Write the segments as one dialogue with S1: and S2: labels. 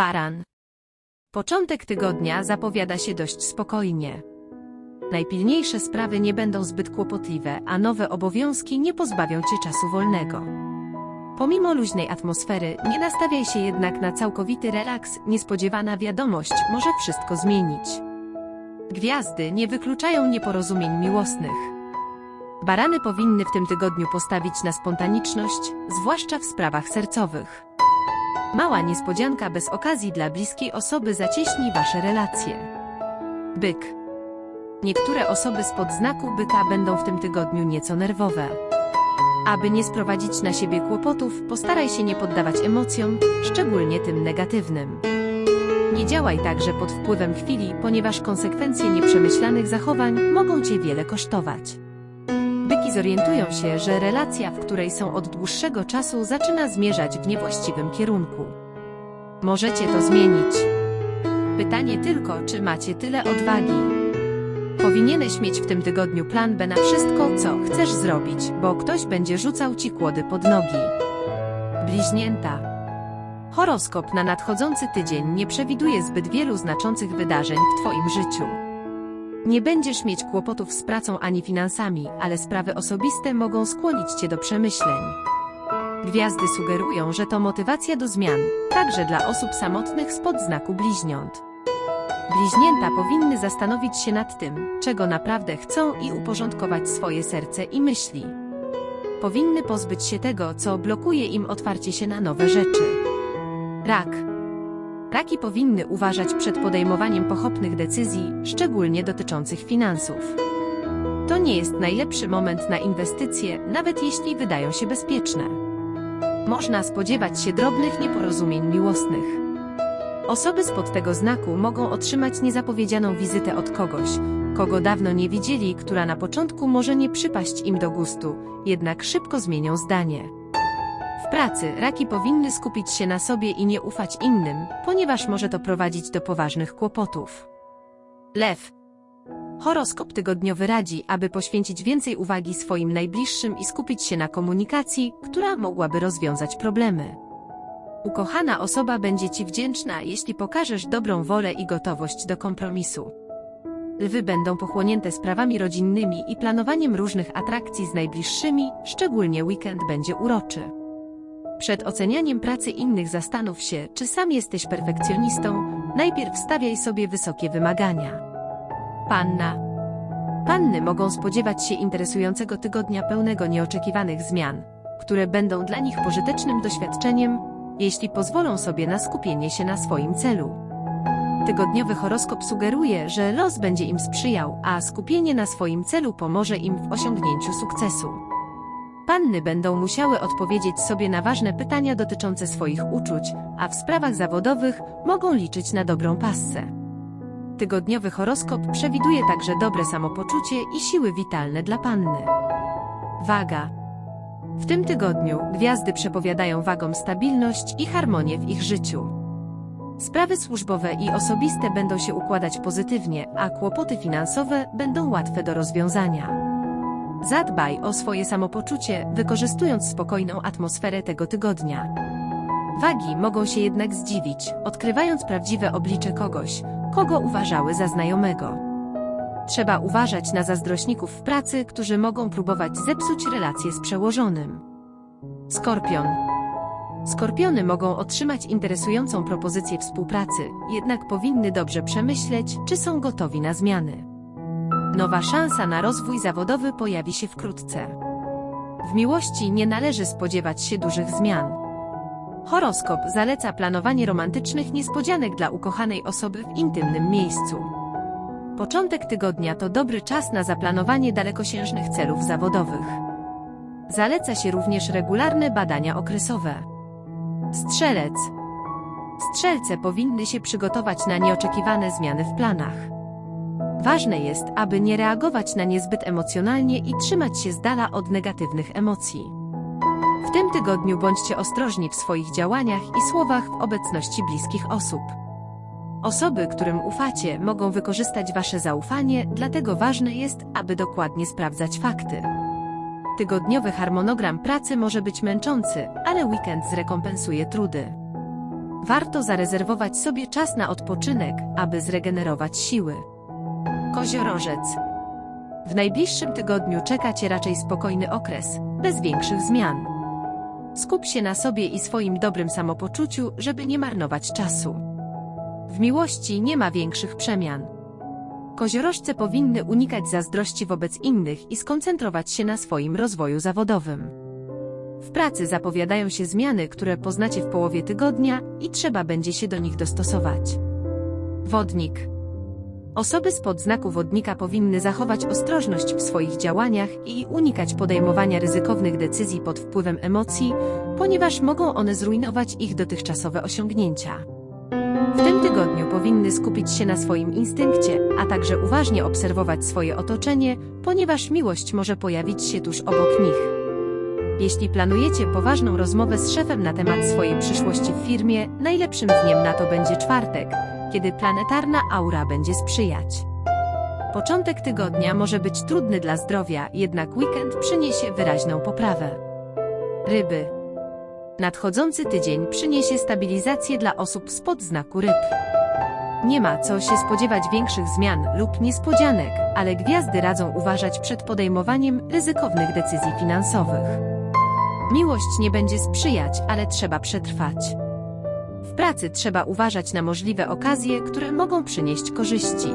S1: Baran. Początek tygodnia zapowiada się dość spokojnie. Najpilniejsze sprawy nie będą zbyt kłopotliwe, a nowe obowiązki nie pozbawią cię czasu wolnego. Pomimo luźnej atmosfery, nie nastawiaj się jednak na całkowity relaks, niespodziewana wiadomość może wszystko zmienić. Gwiazdy nie wykluczają nieporozumień miłosnych. Barany powinny w tym tygodniu postawić na spontaniczność, zwłaszcza w sprawach sercowych. Mała niespodzianka bez okazji dla bliskiej osoby zacieśni wasze relacje. Byk. Niektóre osoby spod znaku byka będą w tym tygodniu nieco nerwowe. Aby nie sprowadzić na siebie kłopotów, postaraj się nie poddawać emocjom, szczególnie tym negatywnym. Nie działaj także pod wpływem chwili, ponieważ konsekwencje nieprzemyślanych zachowań mogą cię wiele kosztować. Zorientują się, że relacja, w której są od dłuższego czasu, zaczyna zmierzać w niewłaściwym kierunku. Możecie to zmienić. Pytanie tylko, czy macie tyle odwagi. Powinieneś mieć w tym tygodniu plan B na wszystko, co chcesz zrobić, bo ktoś będzie rzucał ci kłody pod nogi. Bliźnięta. Horoskop na nadchodzący tydzień nie przewiduje zbyt wielu znaczących wydarzeń w Twoim życiu. Nie będziesz mieć kłopotów z pracą ani finansami, ale sprawy osobiste mogą skłonić Cię do przemyśleń. Gwiazdy sugerują, że to motywacja do zmian, także dla osób samotnych spod znaku bliźniąt. Bliźnięta powinny zastanowić się nad tym, czego naprawdę chcą i uporządkować swoje serce i myśli. Powinny pozbyć się tego, co blokuje im otwarcie się na nowe rzeczy. Rak. Raki powinny uważać przed podejmowaniem pochopnych decyzji, szczególnie dotyczących finansów. To nie jest najlepszy moment na inwestycje, nawet jeśli wydają się bezpieczne. Można spodziewać się drobnych nieporozumień miłosnych. Osoby spod tego znaku mogą otrzymać niezapowiedzianą wizytę od kogoś, kogo dawno nie widzieli, która na początku może nie przypaść im do gustu, jednak szybko zmienią zdanie. Pracy raki powinny skupić się na sobie i nie ufać innym, ponieważ może to prowadzić do poważnych kłopotów. Lew. Horoskop tygodniowy radzi, aby poświęcić więcej uwagi swoim najbliższym i skupić się na komunikacji, która mogłaby rozwiązać problemy. Ukochana osoba będzie Ci wdzięczna, jeśli pokażesz dobrą wolę i gotowość do kompromisu. Lwy będą pochłonięte sprawami rodzinnymi i planowaniem różnych atrakcji z najbliższymi, szczególnie weekend będzie uroczy. Przed ocenianiem pracy innych zastanów się, czy sam jesteś perfekcjonistą, najpierw stawiaj sobie wysokie wymagania. Panna. Panny mogą spodziewać się interesującego tygodnia pełnego nieoczekiwanych zmian, które będą dla nich pożytecznym doświadczeniem, jeśli pozwolą sobie na skupienie się na swoim celu. Tygodniowy horoskop sugeruje, że los będzie im sprzyjał, a skupienie na swoim celu pomoże im w osiągnięciu sukcesu. Panny będą musiały odpowiedzieć sobie na ważne pytania dotyczące swoich uczuć, a w sprawach zawodowych mogą liczyć na dobrą passę. Tygodniowy horoskop przewiduje także dobre samopoczucie i siły witalne dla panny. Waga. W tym tygodniu gwiazdy przepowiadają wagom stabilność i harmonię w ich życiu. Sprawy służbowe i osobiste będą się układać pozytywnie, a kłopoty finansowe będą łatwe do rozwiązania. Zadbaj o swoje samopoczucie, wykorzystując spokojną atmosferę tego tygodnia. Wagi mogą się jednak zdziwić, odkrywając prawdziwe oblicze kogoś, kogo uważały za znajomego. Trzeba uważać na zazdrośników w pracy, którzy mogą próbować zepsuć relacje z przełożonym. Skorpion. Skorpiony mogą otrzymać interesującą propozycję współpracy, jednak powinny dobrze przemyśleć, czy są gotowi na zmiany. Nowa szansa na rozwój zawodowy pojawi się wkrótce. W miłości nie należy spodziewać się dużych zmian. Horoskop zaleca planowanie romantycznych niespodzianek dla ukochanej osoby w intymnym miejscu. Początek tygodnia to dobry czas na zaplanowanie dalekosiężnych celów zawodowych. Zaleca się również regularne badania okresowe. Strzelec. Strzelce powinny się przygotować na nieoczekiwane zmiany w planach. Ważne jest, aby nie reagować na nie zbyt emocjonalnie i trzymać się z dala od negatywnych emocji. W tym tygodniu bądźcie ostrożni w swoich działaniach i słowach w obecności bliskich osób. Osoby, którym ufacie, mogą wykorzystać Wasze zaufanie, dlatego ważne jest, aby dokładnie sprawdzać fakty. Tygodniowy harmonogram pracy może być męczący, ale weekend zrekompensuje trudy. Warto zarezerwować sobie czas na odpoczynek, aby zregenerować siły. Koziorożec. W najbliższym tygodniu czeka Cię raczej spokojny okres, bez większych zmian. Skup się na sobie i swoim dobrym samopoczuciu, żeby nie marnować czasu. W miłości nie ma większych przemian. Koziorożce powinny unikać zazdrości wobec innych i skoncentrować się na swoim rozwoju zawodowym. W pracy zapowiadają się zmiany, które poznacie w połowie tygodnia i trzeba będzie się do nich dostosować. Wodnik. Osoby spod znaku wodnika powinny zachować ostrożność w swoich działaniach i unikać podejmowania ryzykownych decyzji pod wpływem emocji, ponieważ mogą one zrujnować ich dotychczasowe osiągnięcia. W tym tygodniu powinny skupić się na swoim instynkcie, a także uważnie obserwować swoje otoczenie, ponieważ miłość może pojawić się tuż obok nich. Jeśli planujecie poważną rozmowę z szefem na temat swojej przyszłości w firmie, najlepszym dniem na to będzie czwartek, kiedy planetarna aura będzie sprzyjać. Początek tygodnia może być trudny dla zdrowia, jednak weekend przyniesie wyraźną poprawę. Ryby. Nadchodzący tydzień przyniesie stabilizację dla osób spod znaku ryb. Nie ma co się spodziewać większych zmian lub niespodzianek, ale gwiazdy radzą uważać przed podejmowaniem ryzykownych decyzji finansowych. Miłość nie będzie sprzyjać, ale trzeba przetrwać. W pracy trzeba uważać na możliwe okazje, które mogą przynieść korzyści.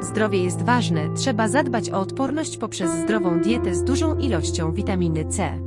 S1: Zdrowie jest ważne, trzeba zadbać o odporność poprzez zdrową dietę z dużą ilością witaminy C.